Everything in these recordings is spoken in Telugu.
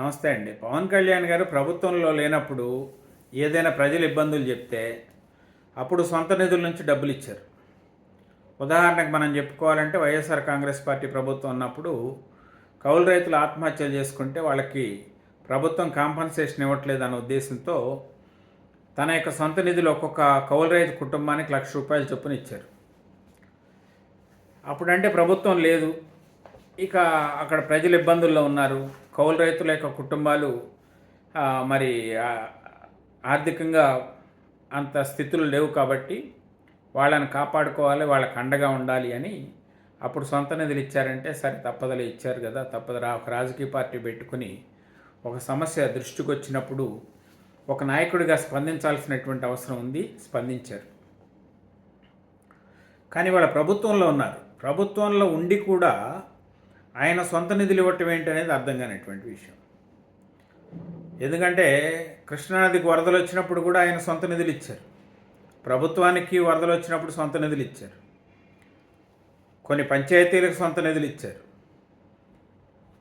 నమస్తే అండి. పవన్ కళ్యాణ్ గారు ప్రభుత్వంలో లేనప్పుడు ఏదైనా ప్రజలు ఇబ్బందులు చెప్తే అప్పుడు సొంత నిధుల నుంచి డబ్బులు ఇచ్చారు. ఉదాహరణకు మనం చెప్పుకోవాలంటే వైఎస్ఆర్ కాంగ్రెస్ పార్టీ ప్రభుత్వం ఉన్నప్పుడు కౌలు రైతులు ఆత్మహత్యలు చేసుకుంటే వాళ్ళకి ప్రభుత్వం కాంపన్సేషన్ ఇవ్వట్లేదు అనే ఉద్దేశంతో తన యొక్క సొంత నిధులు ఒక్కొక్క కౌలు రైతు కుటుంబానికి లక్ష రూపాయలు చొప్పున ఇచ్చారు. అప్పుడంటే ప్రభుత్వం లేదు. ఇక అక్కడ ప్రజలు ఇబ్బందుల్లో ఉన్నారు. కౌలు రైతుల యొక్క కుటుంబాలు మరి ఆర్థికంగా అంత స్థితులు లేవు కాబట్టి వాళ్ళని కాపాడుకోవాలి వాళ్ళకి అండగా ఉండాలి అని అప్పుడు సొంత నిధులు ఇచ్చారంటే సరే తప్పదలే ఇచ్చారు కదా తప్పదరా ఒక రాజకీయ పార్టీ పెట్టుకుని ఒక సమస్య దృష్టికి వచ్చినప్పుడు ఒక నాయకుడిగా స్పందించాల్సినటువంటి అవసరం ఉంది స్పందించారు. కానీ వాళ్ళ ప్రభుత్వంలో ఉన్నారు. ప్రభుత్వంలో ఉండి కూడా ఆయన సొంత నిధులు ఇవ్వటం ఏంటి అనేది అర్థం కానిటువంటి విషయం. ఎందుకంటే కృష్ణానదికి వరదలు వచ్చినప్పుడు కూడా ఆయన సొంత నిధులు ఇచ్చారు. ప్రభుత్వానికి వరదలు వచ్చినప్పుడు సొంత నిధులు ఇచ్చారు. కొన్ని పంచాయతీలకు సొంత నిధులు ఇచ్చారు.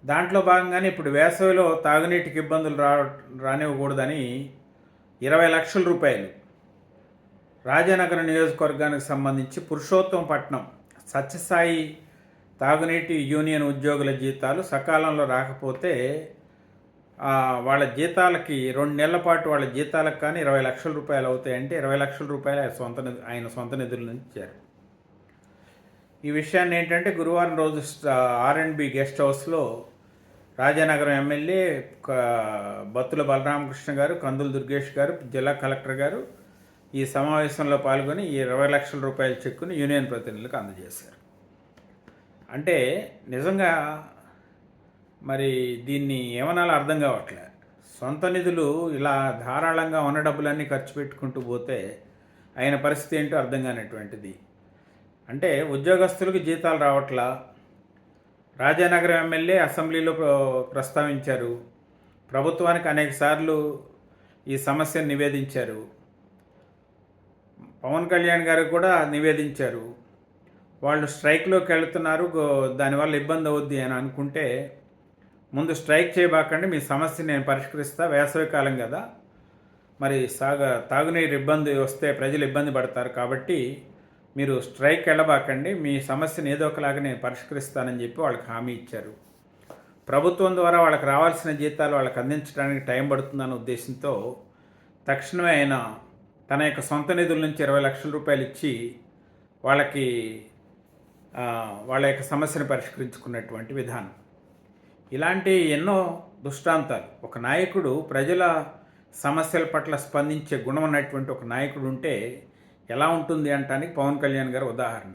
దాంట్లో భాగంగానే ఇప్పుడు వేసవిలో తాగునీటికి ఇబ్బందులు రా రానివ్వకూడదని ఇరవై లక్షల రూపాయలు రాజానగరం నియోజకవర్గానికి సంబంధించి పురుషోత్తంపట్నం సత్యసాయి తాగునీటి యూనియన్ ఉద్యోగుల జీతాలు సకాలంలో రాకపోతే వాళ్ళ జీతాలకి రెండు నెలల పాటు వాళ్ళ జీతాలకు కానీ ఇరవై లక్షల రూపాయలు అవుతాయంటే ఇరవై లక్షల రూపాయలు ఆయన సొంత ఆయన సొంత నిధుల నుంచి ఇచ్చారు. ఈ విషయాన్ని ఏంటంటే గురువారం రోజు ఆర్ అండ్ బి గెస్ట్ హౌస్లో రాజానగరం ఎమ్మెల్యే బత్తుల బలరామకృష్ణ గారు కందుల దుర్గేష్ గారు జిల్లా కలెక్టర్ గారు ఈ సమావేశంలో పాల్గొని ఈ ఇరవై లక్షల రూపాయల చెక్కును యూనియన్ ప్రతినిధులకు అందజేశారు. అంటే నిజంగా మరి దీన్ని ఏమనాలో అర్థం కావట్లే. సొంత నిధులు ఇలా ధారాళంగా ఉన్న డబ్బులన్నీ ఖర్చు పెట్టుకుంటూ పోతే ఆయన పరిస్థితి ఏంటో అర్థం కానటువంటిది. అంటే ఉద్యోగస్తులకు జీతాలు రావట్లా? రాజానగరం ఎమ్మెల్యే అసెంబ్లీలో ప్ర- ప్రస్తావించారు. ప్రభుత్వానికి అనేక సార్లు ఈ సమస్యను నివేదించారు. పవన్ కళ్యాణ్ గారు కూడా నివేదించారు. వాళ్ళు స్ట్రైక్లోకి వెళుతున్నారు. గో- దానివల్ల ఇబ్బంది అవుద్ది అని అనుకుంటే ముందు స్ట్రైక్ చేయబాకండి మీ సమస్య నేను పరిష్కరిస్తా వేసవికాలం కదా. మరి సాగ తాగునీరు ఇబ్బంది వస్తే ప్రజలు ఇబ్బంది పడతారు కాబట్టి మీరు స్ట్రైక్ వెళ్ళబాకండి మీ సమస్యను ఏదో ఒకలాగా నేను పరిష్కరిస్తానని చెప్పి వాళ్ళకి హామీ ఇచ్చారు. ప్రభుత్వం ద్వారా వాళ్ళకి రావాల్సిన జీతాలు వాళ్ళకి అందించడానికి టైం పడుతుందన్న ఉద్దేశంతో తక్షణమే ఆయన తన యొక్క సొంత నిధుల నుంచి ఇరవై లక్షల రూపాయలు ఇచ్చి వాళ్ళకి వాళ్ళ యొక్క సమస్యను పరిష్కరించుకున్నటువంటి విధానం. ఇలాంటి ఎన్నో దృష్టాంతాలు. ఒక నాయకుడు ప్రజల సమస్యల పట్ల స్పందించే గుణం ఉన్నటువంటి ఒక నాయకుడు ఉంటే ఎలా ఉంటుంది అంటానికి పవన్ కళ్యాణ్ గారు ఉదాహరణ.